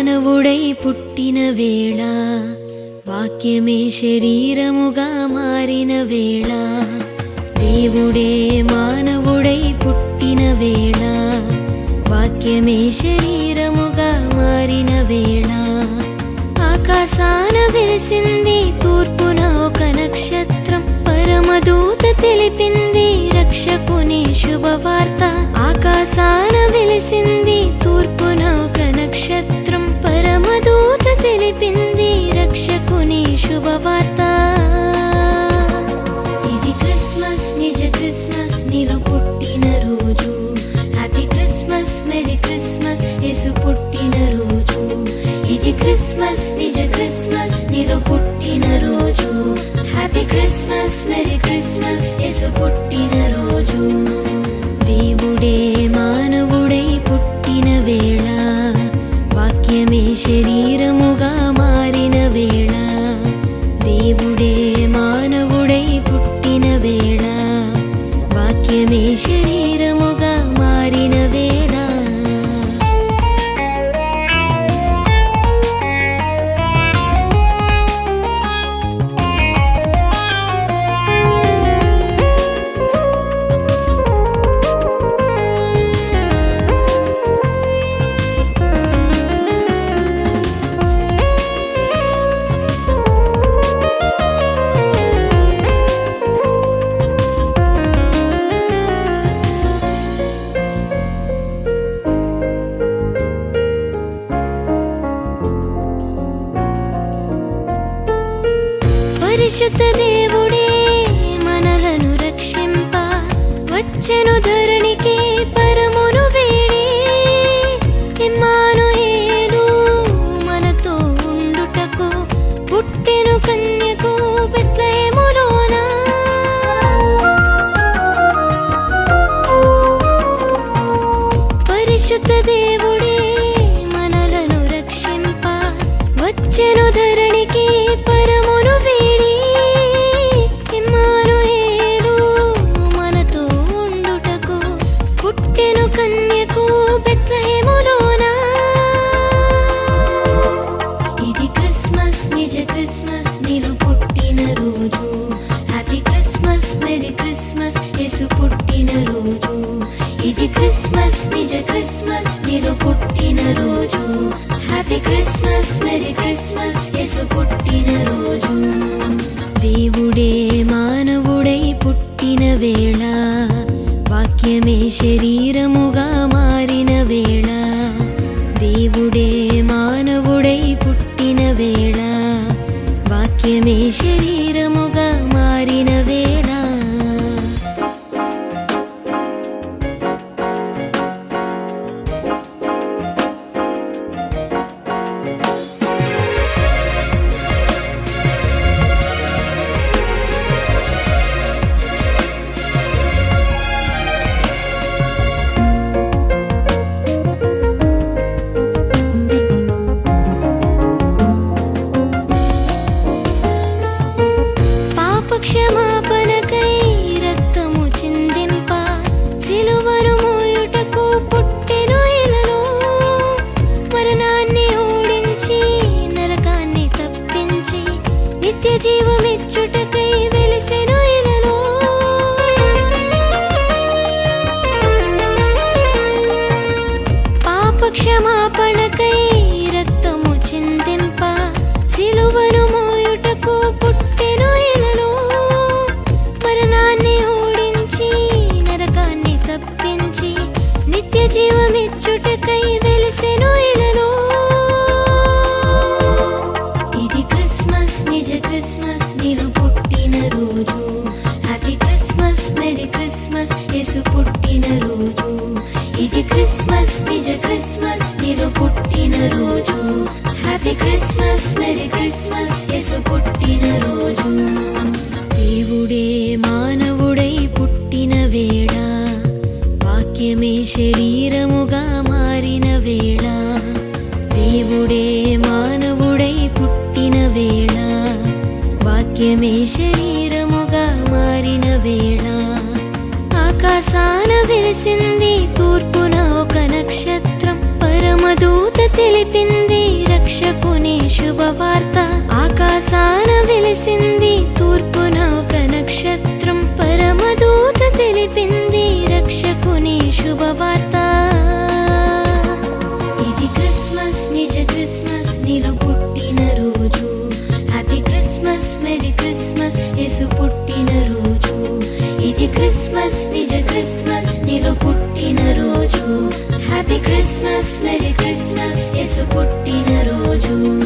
పుట్టిన వేళ వాక్యమే శరీరముగా మారిన వేళ దేవుడే మానవుడై పుట్టిన వేళ వాక్యమే శరీరముగా మారిన వేళ. ఆకాశాన వెలిసింది తూర్పున ఒక నక్షత్రం పరమదూత తెలిపింది రక్షకుని శుభవార్త. ఆకాశాన వెలిసింది తూర్పున ఒక నక్షత్రం తెలిపింది రక్షకుని శుభవార్త. ఇది క్రిస్మస్ నిజ క్రిస్మస్ నీలో పుట్టిన రోజు. హ్యాపీ క్రిస్మస్ మెరీ క్రిస్మస్ యేసు పుట్టిన రోజు. ఇది క్రిస్మస్ నిజ క్రిస్మస్ నీలో పుట్టిన రోజు. హ్యాపీ క్రిస్మస్ మెరీ క్రిస్మస్ యేసు పుట్టిన రోజు. దేవుడే మానవుడై పుట్టిన వేళ. వాక్యమే శరీరం పరిశుద్ధ దేవుడే మనలను రక్షింప. వచ్చెను ధరణికి రోజు. హ్యాపీ క్రిస్మస్ మెరీ క్రిస్మస్ యేసు పుట్టిన రోజు. ఇది క్రిస్మస్ నిజ క్రిస్మస్ మీరు పుట్టిన రోజు. హ్యాపీ క్రిస్మస్ మెరీ క్రిస్మస్ యేసు పుట్టిన రోజు. దేవుడే మానవుడై పుట్టిన వేళ. వాక్యమే శరీరముగా మారిన వేళ. దేవుడే మానవుడై పుట్టిన వేళ. వాక్యమే శరీరం క్షమాపణకై రక్తము చిందింప. సిలువను మోయుటకు పుట్టెను ఇలలో. మరణాన్ని ఓడించి నరకాన్ని తప్పించి నిత్య జీవమిచ్చుటకై వెలిసెను ఇలలో. పాప క్షమాపణ దేవుడే మానవుడై పుట్టిన వేళ వాక్యమే శరీరముగా మారిన వేళ ఆకాశాన వెలిసింది తూర్పున ఒక నక్షత్రం పరమదూత తెలిపింది రక్షకుని శుభవార్త ఆకాశాన వెలిసింది తూర్పున ఒక నక్షత్రం పరమదూత తెలిపింది రక్షకుని శుభవార్త పుట్టిన రోజు. ఇది క్రిస్మస్ నిజ క్రిస్మస్ నీలో పుట్టిన రోజు. హ్యాపీ క్రిస్మస్ మెరీ క్రిస్మస్ యేసు పుట్టిన రోజు.